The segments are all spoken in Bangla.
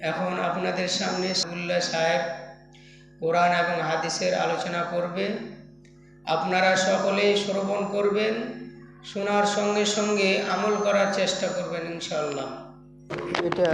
এখন আপনাদের সামনে উল্লাহ সাহেব কোরআন এবং হাদিসের আলোচনা করবে। আপনারা সকলেই শ্রবণ করবেন, শোনার সঙ্গে সঙ্গে আমল করার চেষ্টা করবেন ইনশাল্লাহ এটা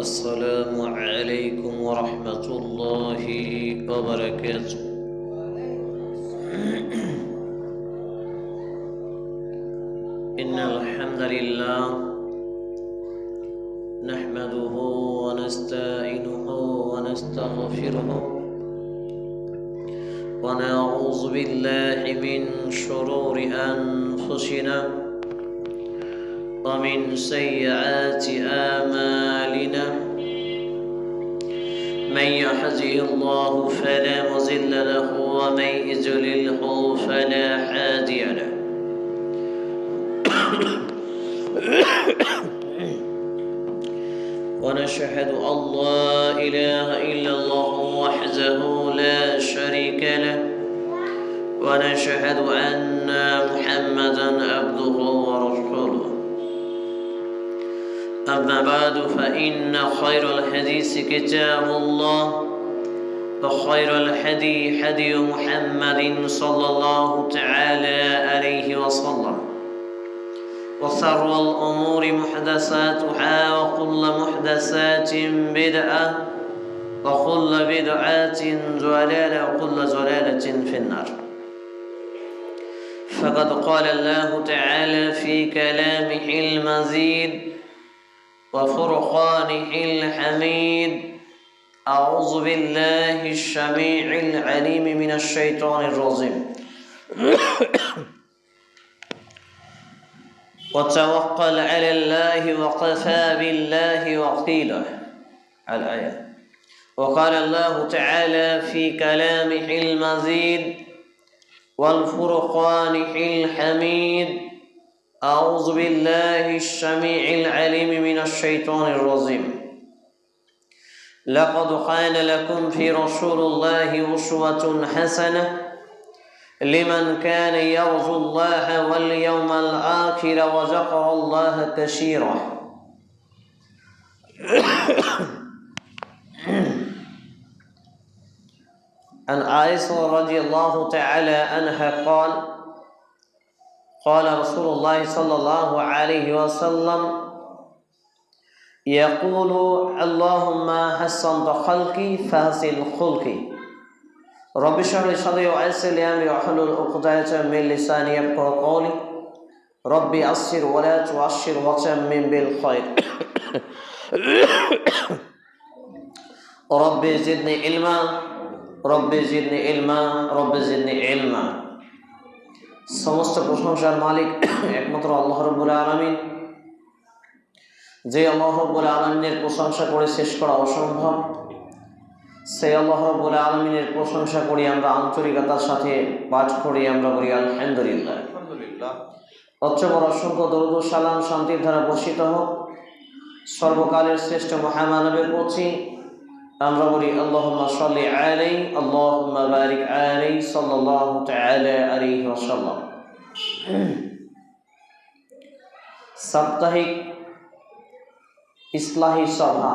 السلام عليكم ورحمة الله وبركاته. إن الحمد لله نحمده ونستعينه ونستغفره ونعوذ بالله من شرور أنفسنا ومن سيئات آمالنا من يهده الله فلا مضل له ومن يضلله فلا هادي له. ونشهد أن لا إله إلا الله وحده لا شريك له. ونشهد أن محمدا عبده ورسوله. أما بعد فإن خير الحديث كتاب الله وخير الهدي هدي محمد صلى الله تعالى عليه وسلم. وشر الأمور محدثاتها وكل محدثات بدعة وكل بدعة ضلالة وكل ضلالة في النار. فقد قال الله تعالى في كلامه المزيد وفرقانه الحميد. أعوذ بالله الشميع العليم من الشيطان الرجيم. وتوكل على الله وقفى بالله وقيله الآية. وقال الله تعالى في كلامه المزيد والفرقان الحميد. أعوذ بالله السميع العليم من الشيطان الرجيم. لقد كان لكم في رسول الله أسوة حسنة لمن كان يرجو الله واليوم الآخر وذكر الله كثيرا عن عائشة رضي الله تعالى عنها قال قال رسول الله صلى الله عليه وسلم يقول اللهم حسنت خلقي فحسن خلقي. رب اشرح لي صدري ويسر لي أمري واحلل عقدة من لساني يفقهوا قولي. ربي أسر ولا تعشر وتمم بالخير. ربي زدني علما ربي زدني علما ربي زدني علما. সমস্ত প্রশংসার মালিক একমাত্র আল্লাহ রব্বুল আলমিন। যে আল্লাহ রব্বুল আলমিনের প্রশংসা করে শেষ করা অসম্ভব। সেই আল্লাহ রব্বুল আলমিনের প্রশংসা করি আমরা আন্তরিকতার সাথে পাঠ করি আমরা বলি আলহামদুলিল্লাহ। অচ্চবর অসংখ্য দরুদ সালাম শান্তির ধারা বর্ষিত হোক। সর্বকালের শ্রেষ্ঠ মহামানবের পৌঁছি আমরা বলি সাল্লি আলাই, আল্লাহুম্মা আলাই সাল্লাল্লাহু সাপ্তাহিক ইসলাহী সভা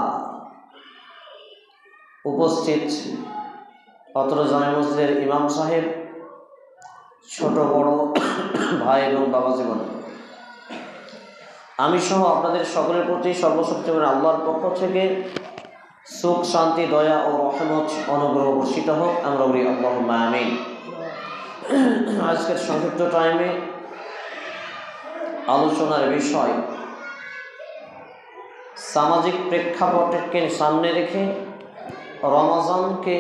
উপস্থিত অত্র জামে মসজিদের ইমাম সাহেব, ছোট, বড় ভাই এবং বাবা জীবন। আমি সহ আপনাদের সকলের প্রতি সর্বশক্তিমান আল্লাহর পক্ষ থেকে সুখ, শান্তি, দয়া ও রহমত অনুগ্রহ বর্ষিত হোক। আমরা বলি আল্লাহ আমিন। আজকের সংক্ষিপ্ত টাইমে আলোচনার বিষয়, সামাজিক প্রেক্ষাপটকে সামনে রেখে রমাজানকে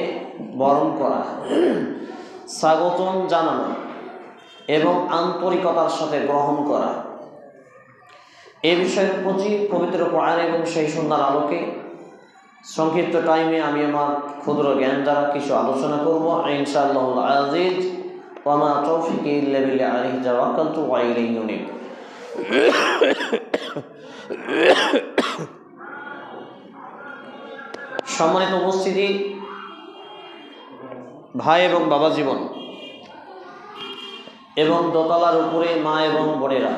বরণ করা, স্বাগতম জানানো এবং আন্তরিকতার সাথে গ্রহণ করা, এ বিষয়ের প্রতি পবিত্র কোরআন এবং সেই সুন্দর আলোকে সংক্ষিপ্ত টাইমে আমি আমার ক্ষুদ্র জ্ঞান দ্বারা কিছু আলোচনা করব। ইনশাআল্লাহ সম্মানিত উপস্থিতি, ভাই এবং বাবা জীবন এবং দোতলার উপরে মা এবং বোনেরা,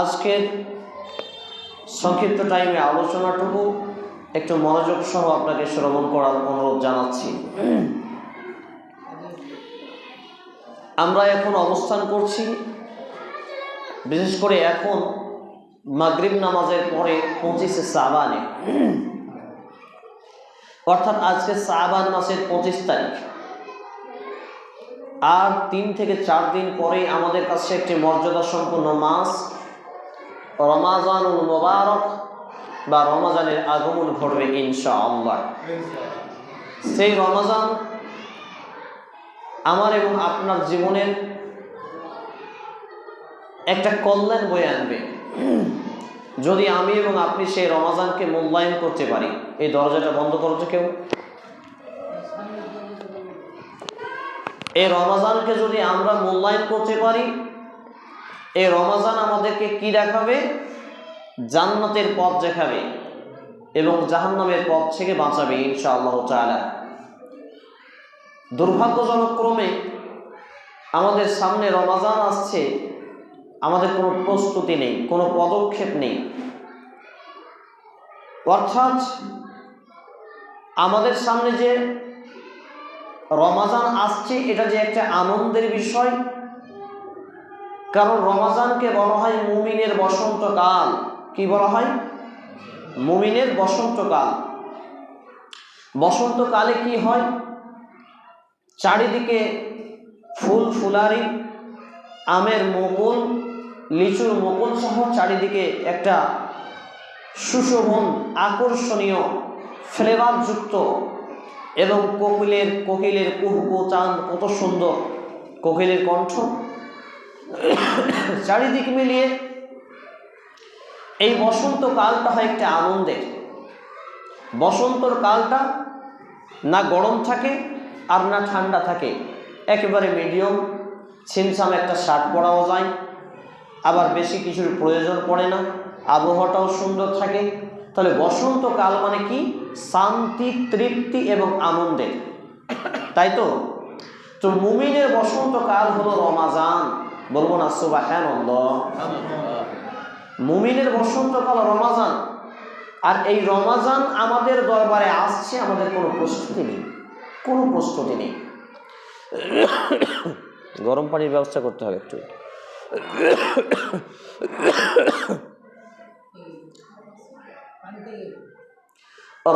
আজকের সংক্ষিপ্ত টাইমে আলোচনাটুকু, একটু মনোযোগ সহ আপনাকে শ্রবণ করার অনুরোধ জানাচ্ছি। আমরা এখন অবস্থান করছি, বিশেষ করে এখন মাগরিব নামাজের পরে পঁচিশে সাবানে। অর্থাৎ আজকে সাবান মাসের পঁচিশ তারিখ। আর তিন থেকে চার দিন পরেই আমাদের কাছে একটি মর্যাদা সম্পন্ন মাস রমাজানুল মোবারক বা রমাজানের আগমন ঘটবে ইনশা আল্লাহ সেই রমাজান আমার এবং আপনার জীবনের একটা কল্যাণ বয়ে আনবে। যদি আমি এবং আপনি সেই রমাজানকে মূল্যায়ন করতে পারি, এই দরজাটা বন্ধ করতে কেউ। এই রমাজানকে যদি আমরা মূল্যায়ন করতে পারি এই রমাজান আমাদেরকে কি দেখাবে? জান্নাতের পথ দেখাবে এবং জাহান্নামের পথ থেকে বাঁচাবে ইনশাআল্লাহ তাআলা। দুর্ভাগ্যজনক ক্রমে আমাদের সামনে রমাজান আসছে, আমাদের কোনো প্রস্তুতি নেই, কোনো পদক্ষেপ নেই। অর্থাৎ আমাদের সামনে যে রমাজান আসছে, এটা যে একটা আনন্দের বিষয় কারণ রমাজানকে বলা হয় মুমিনের বসন্তকাল। কি বলা হয়? মুমিনের বসন্তকাল। বসন্তকালে কি হয়? চারিদিকে ফুল ফুলারি, আমের মুকুল, লিচুর মুকুল সহ চারিদিকে একটা সুশোভন, আকর্ষণীয় ফ্লেভারযুক্ত এবং কোকিলের কোকিলের কুহকু চাঁদ কত সুন্দর। কোকিলের কণ্ঠ। চারিদিক মিলিয়ে এই বসন্ত কালটা হয় একটা আনন্দের। বসন্তর কালটা না গরম থাকে আর না ঠান্ডা থাকে। একেবারে মিডিয়াম, ছিমছাম একটা শার্ট পরাও যায়। আবার বেশি কিছুর প্রয়োজন পড়ে না, আবহাওয়াটাও সুন্দর থাকে। তাহলে বসন্তকাল মানে কি? শান্তি, তৃপ্তি এবং আনন্দের। তাই তো? তো মুমিনের বসন্তকাল হলো রমাজান। বলব না সুবাহান মুমিনের বসন্তকাল রমাজান। আর এই রমাজান আমাদের দরবারে আসছে, আমাদের কোনো প্রস্তুতি নেই। কোনো প্রস্তুতি নেই। গরম পানির ব্যবস্থা করতে হবে একটু।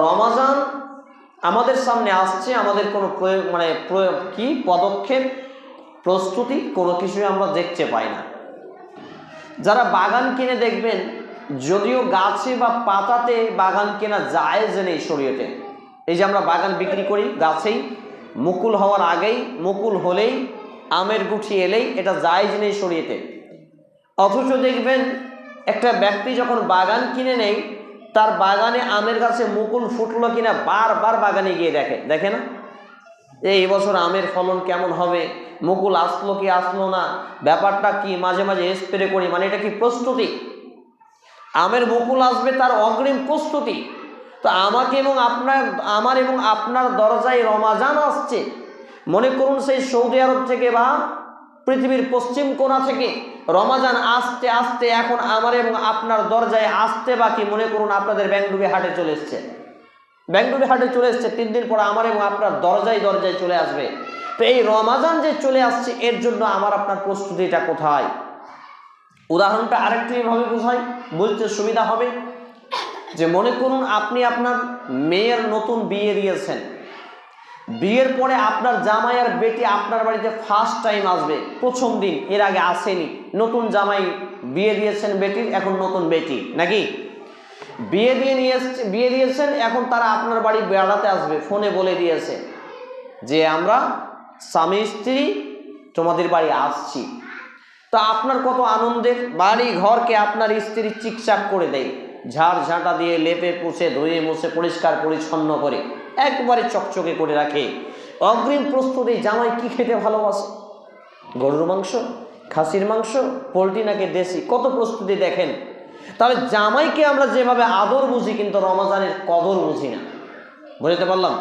রমাজান আমাদের সামনে আসছে, আমাদের কোনো মানে কি? পদক্ষেপ প্রস্তুতি কোনো কিছুই আমরা দেখতে পাই না। যারা বাগান কিনে দেখবেন, যদিও গাছে বা পাতাতে বাগান কেনা যে নেই শরীয়তে। এই যে আমরা বাগান বিক্রি করি গাছেই, মুকুল হওয়ার আগেই, মুকুল হলেই, আমের গুঠি এলেই এটা যে নেই শরীয়তে। অথচ দেখবেন, একটা ব্যক্তি যখন বাগান কিনে নেই, তার বাগানে আমের গাছে মুকুল ফুটলো কিনা বারবার বাগানে গিয়ে দেখে দেখে না? এই বছর আমের ফলন কেমন হবে? মুকুল আসলো কি আসলো না? ব্যাপারটা কি? মাঝে মাঝে স্প্রে করি মানে এটা কি প্রস্তুতি? আমের মুকুল আসবে তার অগ্রিম প্রস্তুতি। তো আমাকে এবং আপনার, আমার এবং আপনার দরজায় রমাজান আসছে। মনে করুন সেই সৌদি আরব থেকে বা পৃথিবীর পশ্চিম কোণা থেকে রমাজান আসতে আসতে এখন আমার এবং আপনার দরজায় আসতে বাকি। মনে করুন আপনাদের ব্যাংডুবি হাটে চলে এসছে। ব্যাংডুবি হাটে চলে এসছে। তিন দিন পর আমার এবং আপনার দরজায় দরজায় চলে আসবে। তো এই রমাজান যে চলে আসছে, এর জন্য আমার আপনার প্রস্তুতিটা কোথায়? উদাহরণটা আরেকটু এভাবে বোঝায় বুঝতে সুবিধা হবে যে মনে করুন আপনি আপনার মেয়ের নতুন বিয়ে দিয়েছেন। বিয়ের পরে আপনার জামাই আর বেটি আপনার বাড়িতে ফার্স্ট টাইম আসবে, প্রথম দিন, এর আগে আসেনি। নতুন জামাই বিয়ে দিয়েছেন বেটির, এখন নতুন বেটি, নাকি? বিয়ে দিয়ে নিয়ে বিয়ে দিয়েছেন, এখন তারা আপনার বাড়ি বেড়াতে আসবে, ফোনে বলে দিয়েছে যে আমরা স্বামী স্ত্রী তোমাদের বাড়ি আসছি। তা আপনার কত আনন্দের বাড়ি ঘরকে আপনার স্ত্রী চিকচাক করে দেয়, ঝাড় ঝাঁটা দিয়ে লেপে পুষে ধুয়ে মুছে, পরিষ্কার পরিচ্ছন্ন করে, একবারে চকচকে করে রাখে। অগ্রিম প্রস্তুতি, জামাই কি খেতে ভালোবাসে? গরুর মাংস, খাসির মাংস, পোলট্রি নাকি দেশি? কত প্রস্তুতি দেখেন তাহলে জামাইকে আমরা যেভাবে আদর বুঝি, কিন্তু রমাজানের কদর বুঝি না। বুঝতে পারলাম?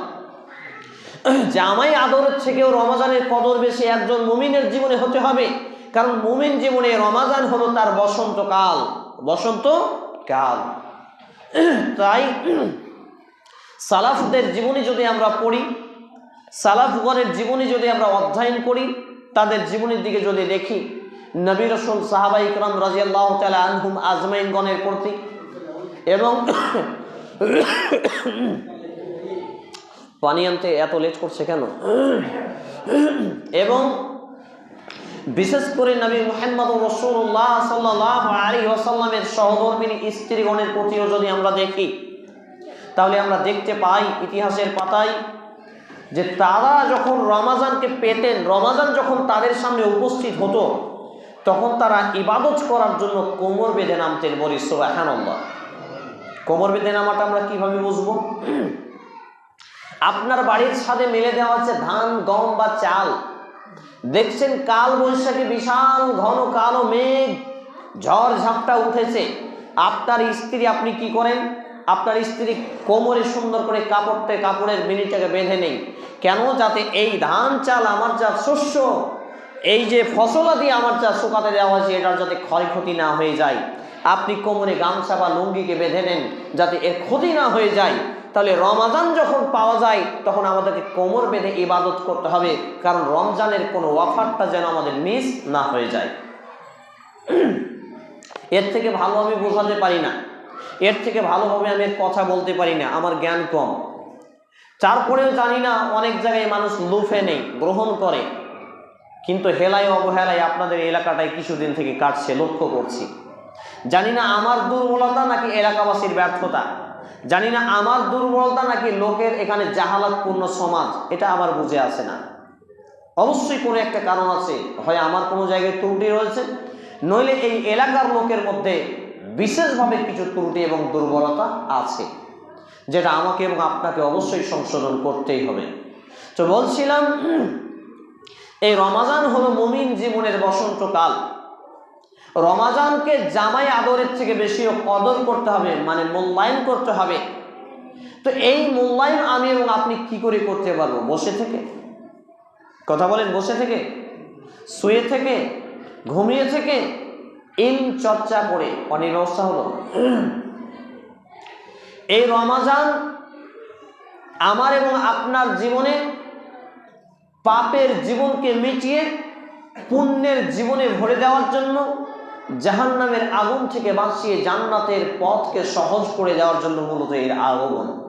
জামাই আদরের থেকেও রমাজানের কদর বেশি একজন মুমিনের জীবনে হতে হবে। কারণ মুমিন জীবনে রমাজান হলো তার বসন্তকাল বসন্ত কাল। তাই সালাফদের জীবনী যদি আমরা পড়ি, সালাফগণের জীবনী যদি আমরা অধ্যয়ন করি, তাদের জীবনের দিকে যদি দেখি নবী রসুল সাহাবা ইকরাম রাজিয়াল্লাহ তালা আনহুম আজমাইনগণের প্রতি এবং পানি আনতে এত লেট করছে কেন? এবং বিশেষ করে নবী মোহাম্মদ রসুল্লাহ সাল্লাহ আলী ওসাল্লামের সহধর্মিনী স্ত্রীগণের প্রতিও যদি আমরা দেখি, তাহলে আমরা দেখতে পাই ইতিহাসের পাতায় যে তারা যখন রমাজানকে পেতেন, রমাজান যখন তাদের সামনে উপস্থিত হতো তখন তারা ইবাদত করার জন্য কোমর বেঁধে নামতেন বলি, সোবাহানল্লাহ। কোমর বেঁধে নামাটা আমরা কীভাবে বুঝব? আপনার বাড়ির সাথে মেলে দেওয়া আছে ধান, গম বা চাল। দেখছেন কাল বৈশাখী বিশাল ঘন কালো মেঘ, ঝড় ঝাপটা উঠেছে। আপনার স্ত্রী আপনি কি করেন? আপনার স্ত্রী কোমরে সুন্দর করে কাপড়তে কাপড়ের বিনিটাকে বেঁধে নেই। কেন? যাতে এই ধান, চাল আমার যা শস্য এই যে ফসলাদি আমার যা শুকাতে দেওয়া হয়েছে, এটার যাতে ক্ষয়ক্ষতি না হয়ে যায়, আপনি কোমরে গামছা বা লুঙ্গিকে বেঁধে নেন যাতে এর ক্ষতি না হয়ে যায়, তাহলে রমাজান যখন পাওয়া যায়, তখন আমাদেরকে কোমর বেঁধে ইবাদত করতে হবে, কারণ রমজানের কোনো অফারটা যেন আমাদের মিস না হয়ে যায়। এর থেকে ভালো আমি বোঝাতে পারি না। এর থেকে ভালোভাবে আমি কথা বলতে পারি না, আমার জ্ঞান কম। তারপরেও জানি না, অনেক জায়গায় মানুষ লুফে নেই, গ্রহণ করে। কিন্তু হেলায় অবহেলায় আপনাদের এলাকাটায় কিছুদিন থেকে কাটছে, লক্ষ্য করছি। জানি না আমার দুর্বলতা নাকি এলাকাবাসীর ব্যর্থতা। জানি না আমার দুর্বলতা নাকি লোকের এখানে জাহালাতপূর্ণ সমাজ, এটা আমার বুঝে আসে না। অবশ্যই কোনো একটা কারণ আছে, হয় আমার কোনো জায়গায় ত্রুটি রয়েছে, নইলে এই এলাকার লোকের মধ্যে বিশেষভাবে কিছু ত্রুটি এবং দুর্বলতা আছে, যেটা আমাকে এবং আপনাকে অবশ্যই সংশোধন করতেই হবে। তো বলছিলাম এই রমাজান হলো মুমিন জীবনের বসন্তকাল। রমাজানকে জামাই আদরের থেকে বেশি কদর করতে হবে মানে মূল্যায়ন করতে হবে। তো এই মূল্যায়ন আমি এবং আপনি কি করে করতে পারব? বসে থেকে। কথা বলেন, বসে থেকে। শুয়ে থেকে, ঘুমিয়ে থেকে ইন চর্চা করে অনেক ব্যবস্থা হলো। এই রমাজান আমার এবং আপনার জীবনে পাপের জীবনকে মিটিয়ে পুণ্যের জীবনে ভরে দেওয়ার জন্য, জাহান্নামের আগুন থেকে বাঁচিয়ে জান্নাতের পথকে সহজ করে দেওয়ার জন্য মূলত এর আগমন।